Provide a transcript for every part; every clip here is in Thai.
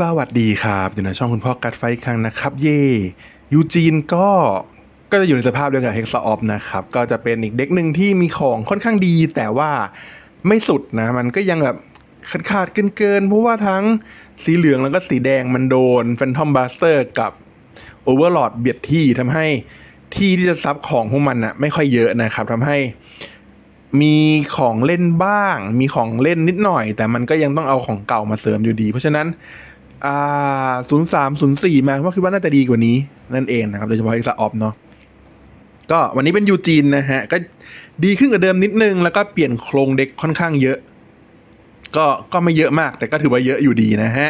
สวัสดีครับอยู่ในช่องคุณพ่อกัดไฟอีกครั้งนะครับ เย่ยูจีนก็ก็จะอยู่ในสภาพเดียวกับเฮกซาออฟนะครับ ก็จะเป็นอีกเด็กหนึ่งที่มีของค่อนข้างดี แต่ว่าไม่สุดนะ มันก็ยังแบบขาดขาดเกินเกินเพราะว่าทั้งสีเหลืองแล้วก็สีแดงมันโดนแฟนทอมบ s สเตอร์กับโอเวอร์ลอดเบียดที่ทำให้ที่ที่จะซับของพวกมันอะไม่ค่อยเยอะนะครับทำให้มีของเล่นบ้าง มีของเล่นนิดหน่อย แต่มันก็ยังต้องเอาของเก่ามาเสริมอยู่ดี เพราะฉะนั้น อ่าศูนย์สามศูนย์สี่มาว่าคิดว่าน่าจะดีกว่านี้ นั่นเองนะครับ โดยเฉพาะเอ็กซ์ออฟเนาะก็วันนี้เป็นยูจีนนะฮะ ก็ดีขึ้นกว่าเดิมนิดนึง แล้วก็เปลี่ยนโครงเด็กค่อนข้างเยอะ ก็ก็ไม่เยอะมาก แต่ก็ถือว่าเยอะอยู่ดีนะฮะ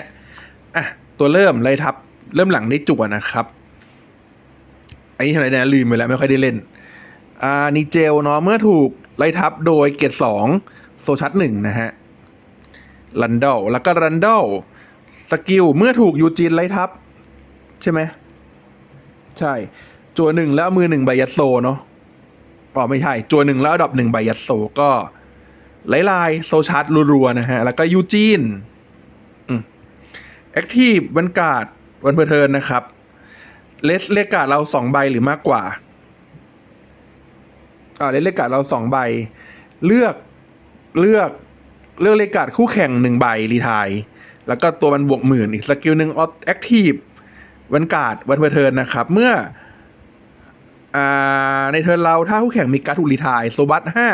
อะตัวเริ่มไล่ทับ เริ่มหลังได้จั่วนะครับอันนี้ทำไมนะลืมไปแล้วไม่ค่อยได้เล่นอ่านิเจลเนาะเมื่อถูกไล่ทับโดยเกตสองโซชัดหนึ่งนะฮะรันดอลแล้วก็รันดอล สกิล เมื่อถูกยูจีนไล่ทับ ใช่ไหม ใช่ จัวหนึ่งแล้วมือหนึ่งใบยัดโซเนาะอ๋อไม่ใช่ จัวหนึ่งแล้วดอกหนึ่งใบยัดโซก็ไล่ลายโซชาร์ดรัวๆนะฮะ แล้วก็ยูจีนแอคทีฟวันการ์ดวันเพอร์เทินนะครับเลสเลกการ์ดเราสองใบหรือมากกว่าอ่าเล่นเลการ์ดเราสองใบ เลือกเลือกเลือกเลการ์ดคู่แข่งหนึ่งใบรีไทาย แล้วก็ตัวมันบวกหมื่นอีกสกิลหนึ่งออแอคทีฟวันการ์ดวันเพอร์เทิร์นนะครับ เมื่ออในเทิร์นเราถ้าคู่แข่งมีการ์ดถูกรีทายโซบัตห้า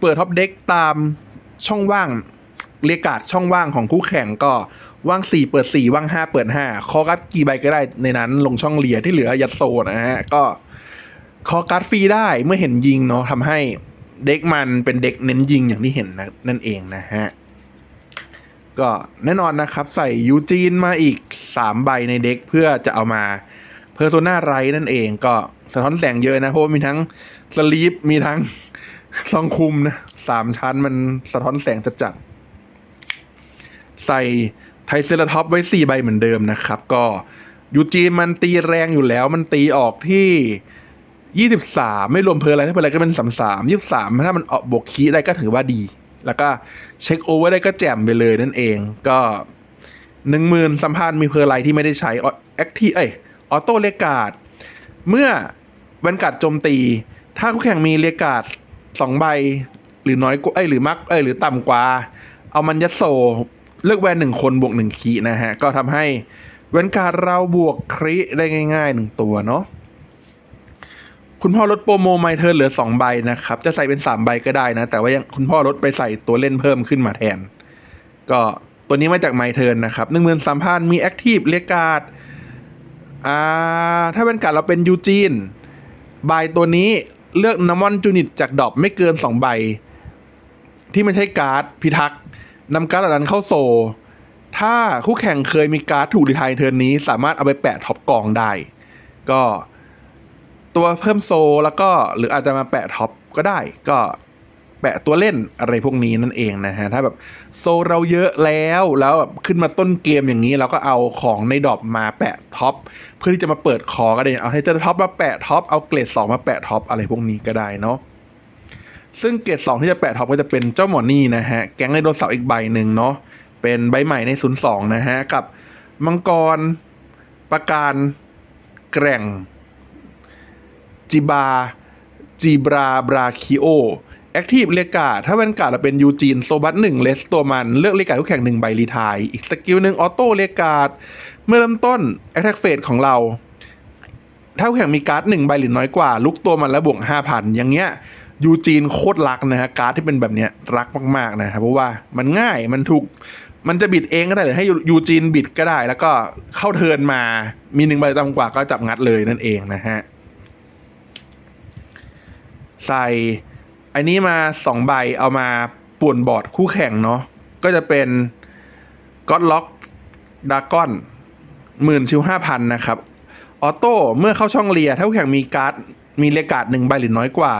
เปิดท็อปเด็กตามช่องว่างเลขกาดช่องว่างของคู่แข่งก็ว่างสี่เปิดสี่ว่างห้าเปิดห้าคอการ์ดกี่ใบก็ได้ในนั้นลงช่องเลียที่เหลือยัดโซนะฮะ ก็คอการ์ดฟรีได้เมื่อเห็นยิงเนาะทำให้เด็กมันเป็นเด็กเน้นยิงอย่างที่เห็นนะนั่นเองนะฮะ ก็แน่นอนนะครับใส่ยูจีนมาอีก 3 ใบในเด็กเพื่อจะเอามาเพอร์โซนาไรนั่นเองก็สะท้อนแสงเยอะนะ เพราะมีทั้งสลีปมีทั้งซองคุมนะสามชั้นมันสะท้อนแสงจัดๆใส่ไทเซราท็อปไว้ 4 ใบเหมือนเดิมนะครับ ก็ยูจีนมันตีแรงอยู่แล้ว มันตีออกที่ยี่สิบสามไม่รวมเพลอะไรถ้าเพลอะไรก็เป็นสามสามยี่สิบสามถ้ามันออกบวกคีได้ก็ถือว่าดี แล้วก็เช็คโอเวอร์ได้ก็แจ่มไปเลยนั่นเอง ก็หนึ่งหมื่นสัมพันธ์มีเพลอะไรที่ไม่ได้ใช้แอคทีเอ้ยออโต้เลกาดเมื่อวันกัดโจมตี ถ้าคู่แข่งมีเลกาดสองใบ หรือน้อยกว่าเอ้ยหรือมักเอ้ยหรือต่ำกว่า เอามันยัดโซเลือกแวนหนึ่งคนบวกหนึ่งคีนะฮะ ก็ทำให้แวนการ์ดเราบวกคริได้ง่ายๆหนึ่งตัวเนาะ คุณพ่อลดโปรโมไมเทิร์นเหลือ 2 ใบนะครับ จะใส่เป็น 3 ใบก็ได้นะ แต่ว่ายังคุณพ่อลดไปใส่ตัวเล่นเพิ่มขึ้นมาแทน ก็ตัวนี้มาจากไมเทิร์นนะครับหนึ่งหมื่นสามพันมีแอคทีฟเรียการ์ดอ่าถ้าเป็นการดเราเป็นยูจีนใบตัวนี้เลือกนามอนจูนิตจากดอปไม่เกิน 2 ใบ ที่ไม่ใช่การ์ดพิทักษ์นำการ์ดเหล่านั้นเข้าโซ ถ้าคู่แข่งเคยมีการ์ดถูกรีไทายเทิร์นนี้ สามารถเอาไปแปะท็อปกองได้ ก็ ตัวเพิ่มโซแล้วก็หรืออาจจะมาแปะท็อปก็ได้ ก็แปะตัวเล่นอะไรพวกนี้นั่นเองนะฮะ ถ้าแบบโซเราเยอะแล้วแล้วแบบขึ้นมาต้นเกมอย่างนี้ เราก็เอาของในดอปมาแปะท็อปเพื่อที่จะมาเปิดคอก็ได้เอาให้เจอท็อปมาแปะท็อปเอาเกรดสองมาแปะท็อปอะไรพวกนี้ก็ได้เนาะซึ่งเกรดสองที่จะแปะท็อปก็จะเป็นเจ้าหมอนี่นะฮะ แก๊งไดโนเสาร์อีกใบหนึ่งเนาะเป็นใบใหม่ในศูนย์สองนะฮะ กับมังกรประการแกร่ง จิบาจีบราบราคิโอแอคทีฟเรียการ์ดถ้าเป็นการ์ดเราเป็นยูจีนโซบัตหนึ่งเลสตัวมัน เลือกเรียการ์ดคู่แข่งหนึ่งใบรีไทาย อีกสกิลหนึ่งออโต้เรียการ์ดเมื่อเริ่มต้นแอคแท็กเฟสของเรา ถ้าแข่งมีการ์ดหนึ่งใบหรือน้อยกว่า ลุกตัวมันแล้วบวกห้าพันอย่างเงี้ยยูจีนโคตรรักนะฮะการ์ดที่เป็นแบบเนี้ยรักมากๆนะครับเพราะว่ามันง่ายมันถูกมันจะบิดเองก็ได้หรือให้ยูจีนบิดก็ได้ แล้วก็เข้าเทินมามีหนึ่งใบต่ำกว่าก็จับงัดเลยนั่นเองนะฮะ ใส่อันนี้มาสองใบเอามาป่วนบอร์ดคู่แข่งเนาะก็จะเป็นก็ d ล็อกดากอนหมื่นชิวห้าพันนะครับ ออโต้เมื่อเข้าช่องเลียถ้าคู่แข่งมีการ์ดมีเลกาดหนึ่งใบหรือน้อยกว่า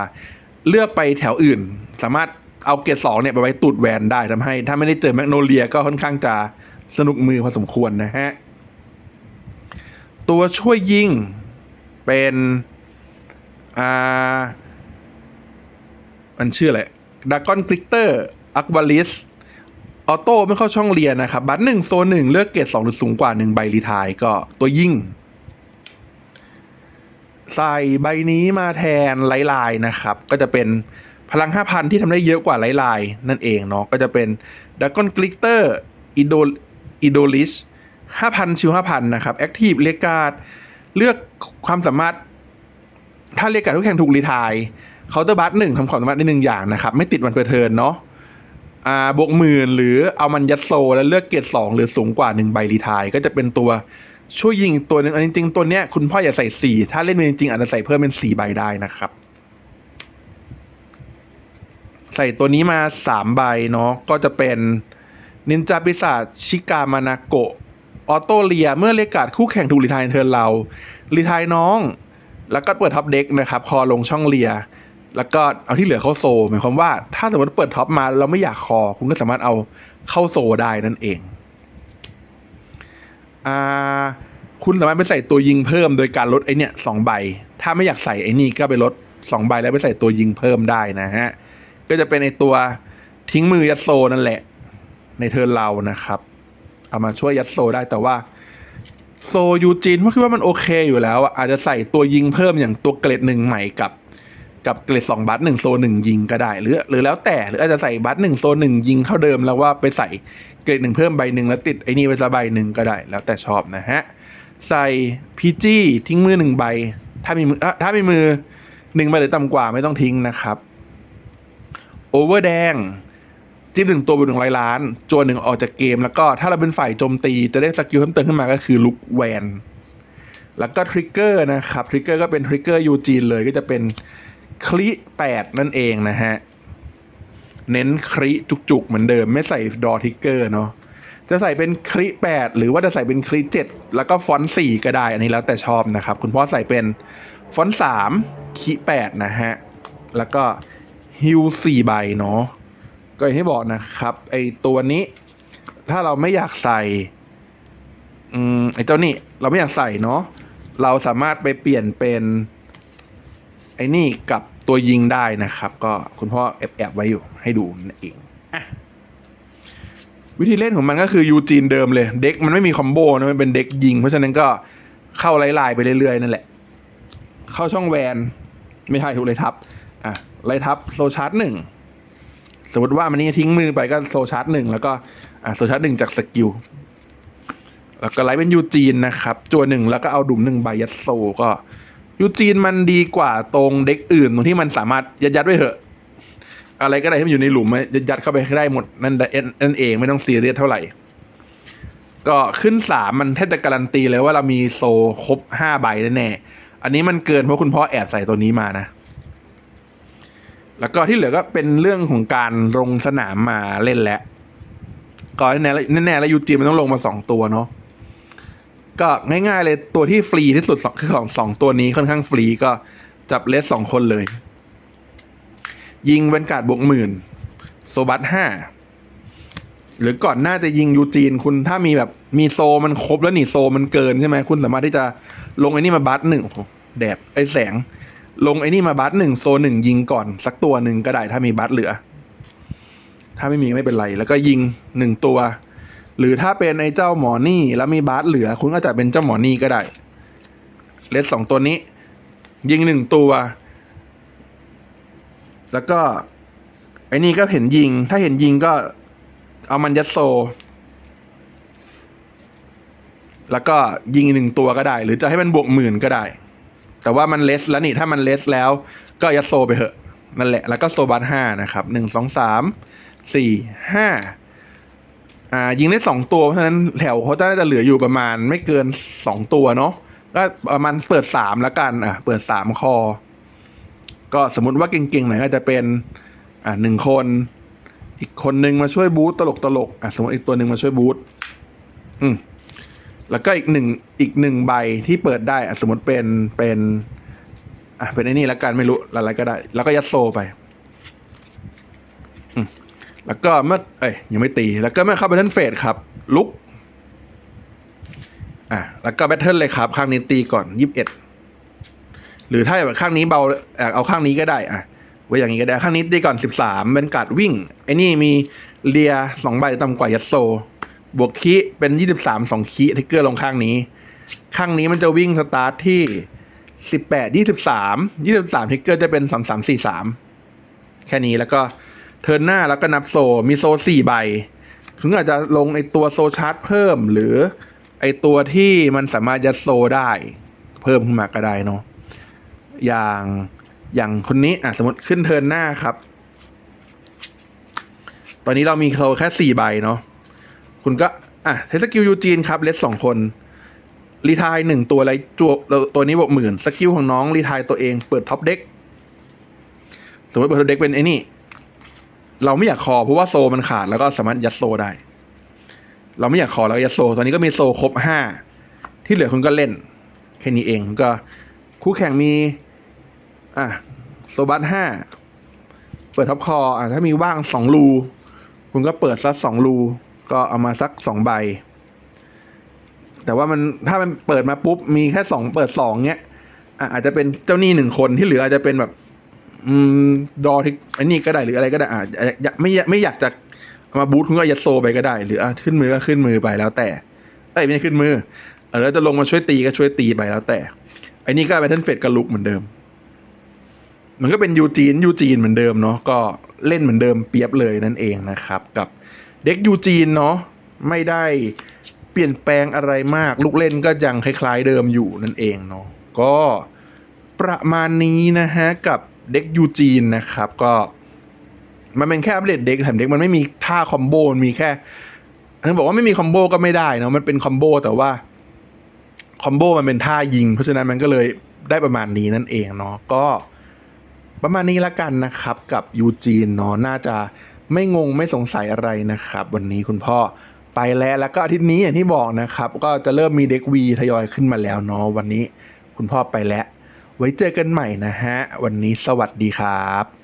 เลือกไปแถวอื่น สามารถเอาเกรดสองเนี่ยไปไว้ตูดแวนได้ทำให้ ถ้าไม่ได้เจอแมกโนเลียก็ค่อนข้างจะสนุกมือพอสมควรนะฮะ ตัวช่วยยิงเป็น อ่า มันชื่ออะไรดากอนคลิกเตอร์อักวาลิสออโต้ไม่เข้าช่องเรียนนะครับ บัตรหนึ่งโซนหนึ่งเลือกเกรดสองหรือสูงกว่าหนึ่งใบรีทายก็ตัวยิ่ง ใส่ใบนี้มาแทนไลไลน์นะครับ ก็จะเป็นพลัง 5,000 ที่ทำได้เยอะกว่าไลไลน์นั่นเองเนาะก็จะเป็นดักกอนกลิกเตอร์อิโดอิโดลิช5,000 ชิว 5,000 นะครับแอคทีฟเรียกาดเลือกความสามารถ ถ้าเรียกกาดทุกแข่งถูกรีทาย เคาน์เตอร์บัตหนึ่งทำความสามารถได้หนึ่งอย่างนะครับ ไม่ติดวันเพอร์เทินเนาะอ่าบวกหมื่นหรือเอามันยัดโซ แล้วเลือกเกรดสองหรือสูงกว่าหนึ่งใบรีไทาย ก็จะเป็นตัวช่วยยิงตัวหนึ่งอันจริงๆตัวเนี้ยคุณพ่ออย่าใส่สี่ถ้าเล่นเป็นจริงๆอาจจะใส่เพิ่มเป็นสี่ใบได้นะครับ ใส่ตัวนี้มาสามใบเนาะก็จะเป็นนินจาปิศาจชิกามานาโกะออโตเลียเมื่อเรียกาดคู่แข่งถูกรีไทายเทิร์นเรารีไทายน้อง แล้วก็เปิดท็อปเด็กนะครับ คอลงช่องเลีย แล้วก็เอาที่เหลือเข้าโซหมายความว่าถ้าสมมติเปิดท็อปมาเราไม่อยากคอ คุณก็สามารถเอาเข้าโซได้นั่นเองอ่าคุณสามารถไปใส่ตัวยิงเพิ่มโดยการลดไอเนี่ยสองใบ ถ้าไม่อยากใส่ไอนี่ก็ไปลดสองใบแล้วไปใส่ตัวยิงเพิ่มได้นะฮะ ก็จะเป็นไอตัวทิ้งมือยัดโซนั่นแหละ ในเทิร์นเรานะครับ เอามาช่วยยัดโซได้แต่ว่า โซยูจีนเพราะคิดว่ามันโอเคอยู่แล้ว อาจจะใส่ตัวยิงเพิ่มอย่างตัวเกรดหนึ่งใหม่กับ กับเกรดสองบัตหนึ่งโซหนึ่งยิงก็ได้ หรือ หรือแล้วแต่หรืออาจจะใส่บัตหนึ่งโซหนึ่งยิงเท่าเดิมแล้วว่าไปใส่เกรดหนึ่งเพิ่มใบหนึ่งแล้วติดไอ้นี่ไปสักใบหนึ่งก็ได้ แล้วแต่ชอบนะฮะใส่พีจีทิ้งมือหนึ่งใบ ถ้ามีมือถ้ามีมือหนึ่งใบหรือต่ำกว่าไม่ต้องทิ้งนะครับโอเวอร์แดงจิ้มหนึ่งตัวบนหนึ่งร้อยล้านจวนหนึ่งออกจากเกม แล้วก็ถ้าเราเป็นฝ่ายโจมตีจะได้สกิลเพิ่มเติมขึ้นมาก็คือลุกแวนแล้วก็ทริกเกอร์นะครับทริกเกอร์ก็เป็นทริกเกอร์ยูจีนเลยก็จะเป็น คลิแปดนั่นเองนะฮะ เน้นคลิจุกๆ เหมือนเดิม ไม่ใส่ดอทิกเกอร์เนาะจะใส่เป็นคลิแปดหรือว่าจะใส่เป็นคลิเจ็ดแล้วก็ฟอนต์สี่ก็ได้ อันนี้แล้วแต่ชอบนะครับ คุณพ่อใส่เป็นฟอนต์สามคลิแปดนะฮะ แล้วก็ฮิวสี่ใบเนาะก็อย่างที่บอกนะครับ ไอตัวนี้ ถ้าเราไม่อยากใส่อืมไอเจ้านี่เราไม่อยากใส่เนาะเราสามารถไปเปลี่ยนเป็น อ้นี่กับตัวยิงได้นะครับ ก็คุณพ่อแอบแอบไว้อยู่ให้ดูนั่นเองอะวิธีเล่นของมันก็คือยูจีนเดิมเลย เด็กมันไม่มีคอมโบนะมันเป็นเด็กยิง เพราะฉะนั้นก็เข้าไล่ๆไปเรื่อยๆนั่นแหละ เข้าช่องแวน ไม่ใช่ถูกเลยทับอะไล่ทับโซชาร์ตหนึ่งสมมติว่ามันนี่ทิ้งมือไปก็โซชาร์ตหนึ่งแล้วก็อ่าโซชาร์ตหนึ่งจากสกิลแล้วก็ไลท์เป็นยูจีนนะครับจัวหนึ่งแล้วก็เอาดุมหนึ่งใบยัดโซก็ ยูจีนมันดีกว่าตรงเด็กอื่นตรงที่มันสามารถยัดยัดไว้เหอะ อะไรก็ได้ที่มันอยู่ในหลุมยัดยัดเข้าไปได้หมดนั่นนั่นเองไม่ต้องซีเรียสเท่าไหร่ ก็ขึ้นสามมันแทบจะการันตีเลยว่าเรามีโซครบห้าใบแน่ๆอันนี้มันเกินเพราะคุณพ่อแอบใส่ตัวนี้มานะแล้วก็ที่เหลือก็เป็นเรื่องของการลงสนามมาเล่นแล้วก็แน่ๆแน่ๆแล้วยูจีมันต้องลงมาสองตัวเนาะ ก็ง่ายๆเลยตัวที่ฟรีที่สุดสองคือของสองตัวนี้ค่อนข้างฟรีก็จับเลสสองคนเลย ยิงเวนการ์ดบวกหมื่นโซบัตห้าหรือก่อนหน้าจะยิงยูจีน คุณถ้ามีแบบมีโซมันครบแล้วนี่โซมันเกินใช่ไหมคุณสามารถที่จะลงไอ้นี่มาบัตหนึ่งแดดไอ้แสง ลงไอ้นี่มาบัตหนึ่งโซหนึ่งยิงก่อน สักตัวหนึ่งก็ได้ถ้ามีบัตเหลือ ถ้าไม่มีไม่เป็นไร แล้วก็ยิงหนึ่งตัว หรือถ้าเป็นไอ้เจ้าหมอนี่แล้วมีบาสเหลือ คุณก็จะเป็นเจ้าหมอนี่ก็ได้ เลสสองตัวนี้ ยิงหนึ่งตัว แล้วก็ ไอ้นี่ก็เห็นยิง ถ้าเห็นยิงก็ เอามันยัดโซ แล้วก็ยิงอีกหนึ่งตัวก็ได้ หรือจะให้มันบวกหมื่นก็ได้ แต่ว่ามันเลสแล้วนี่ถ้ามันเลสแล้ว ก็ยัดโซไปเถอะนั่นแหละ แล้วก็โซบัสห้านะครับหนึ่งสองสามสี่ห้า อ่ายิงได้สองตัวเพราะฉะนั้นแถวเขาจะจะเหลืออยู่ประมาณไม่เกินสองตัวเนาะก็ประมาณเปิดสามแล้วกันอะเปิดสามคอ ก็สมมติว่าเก่งๆหน่อยก็จะเป็นอ่าหนึ่งคน อีกคนนึงมาช่วยบูตตลกตลกอะสมมติอีกตัวหนึ่งมาช่วยบูตอืมแล้วก็อีกหนึ่งอีกหนึ่งใบที่เปิดได้อะสมมติเป็นเป็น อะเป็นไอ้นี่แล้วกันไม่รู้อะไรก็ได้ แล้วก็ยัดโซไป แล้วก็เมื่อเอ้ยยังไม่ตี แล้วก็เมื่อเข้าแบทเทิลเฟสครับ ลุกอะแล้วก็แบทเทิลเลยครับ ข้างนี้ตีก่อนยี่สิบเอ็ดหรือถ้าแบบข้างนี้เบาอะเอาข้างนี้ก็ได้อะไว้อย่างนี้ก็ได้ ข้างนี้ตีก่อนสิบสามเป็นการ์ดวิ่งไอ้นี่มีเลียสองใบต่ำกว่ายัดโซ บวกคีเป็นยี่สิบสามสองคีทิกเกอร์ลงข้างนี้ ข้างนี้มันจะวิ่งสตาร์ทที่สิบแปดยี่สิบสามยี่สิบสามทิกเกอร์จะเป็นสามสามสี่สามแค่นี้แล้วก็ เทิร์นหน้าแล้วก็นับโซ มีโซสี่ใบถึงอาจจะลงไอตัวโซชาร์จเพิ่ม หรือไอตัวที่มันสามารถยัดโซได้ เพิ่มขึ้นมาก็ได้เนาะอย่างอย่างคนนี้อะสมมติขึ้นเทิร์นหน้าครับ ตอนนี้เรามีโซแค่สี่ใบเนาะคุณก็อะใช้สกิลยูจีนครับเลสสองคนรีทายหนึ่งตัวอะไรตัวตัวนี้บวกหมื่นสกิลของน้องรีทายตัวเองเปิดท็อปเด็กสมมติเปิดท็อปเด็กเป็นไอ้นี่ เราไม่อยากคอเพราะว่าโซมันขาดแล้วก็สามารถยัดโซได้ เราไม่อยากคอแล้วยัดโซ ตอนนี้ก็มีโซครบห้าที่เหลือคุณก็เล่น แค่นี้เองก็คู่แข่งมี อะโซบัสห้าเปิดท็อปคออะถ้ามีว่างสองรูคุณก็เปิดสักสองรูก็เอามาสักสองใบ แต่ว่ามันถ้ามันเปิดมาปุ๊บมีแค่สองเปิดสองเนี้ยอะอาจจะเป็นเจ้าหนี้หนึ่งคนที่เหลืออาจจะเป็นแบบ อืมดอที่อันนี้ก็ได้หรืออะไรก็ได้อ่าไม่ไม่อยากจะมาบูทคุณก็ยัดโซไปก็ได้ หรืออะขึ้นมือก็ขึ้นมือไปแล้วแต่เอ้ยไม่ใช่ขึ้นมือเออแล้วจะลงมาช่วยตีก็ช่วยตีไปแล้วแต่ไอ้น,นี่ก็แพทเทนเฟดกับลุกเหมือนเดิม มันก็เป็นยูจีนยูจีนเหมือนเดิมเนาะก็เล่นเหมือนเดิมเปียบเลยนั่นเองนะครับ กับเด็กยูจีนเนาะไม่ได้เปลี่ยนแปลงอะไรมาก ลูกเล่นก็ยังคล้าย ๆ เดิมอยู่นั่นเองเนาะก็ประมาณนี้นะฮะกับ เด็กยูจีนนะครับ ก็มันเป็นแค่อัปเดตเด็กแถมเด็กมันไม่มีท่าคอมโบมันมีแค่อันนี้บอกว่าไม่มีคอมโบก็ไม่ได้เนาะมันเป็นคอมโบแต่ว่าคอมโบมันเป็นท่ายิง เพราะฉะนั้นมันก็เลยได้ประมาณนี้นั่นเองเนาะก็ประมาณนี้ละกันนะครับ กับยูจีนเนาะน่าจะไม่งงไม่สงสัยอะไรนะครับ วันนี้คุณพ่อไปแล้วแล้วก็อาทิตย์นี้อย่างที่บอกนะครับ ก็จะเริ่มมีเด็กวีทยอยขึ้นมาแล้วเนาะวันนี้ คุณพ่อไปแล้ว ไว้เจอกันใหม่นะฮะ วันนี้สวัสดีครับ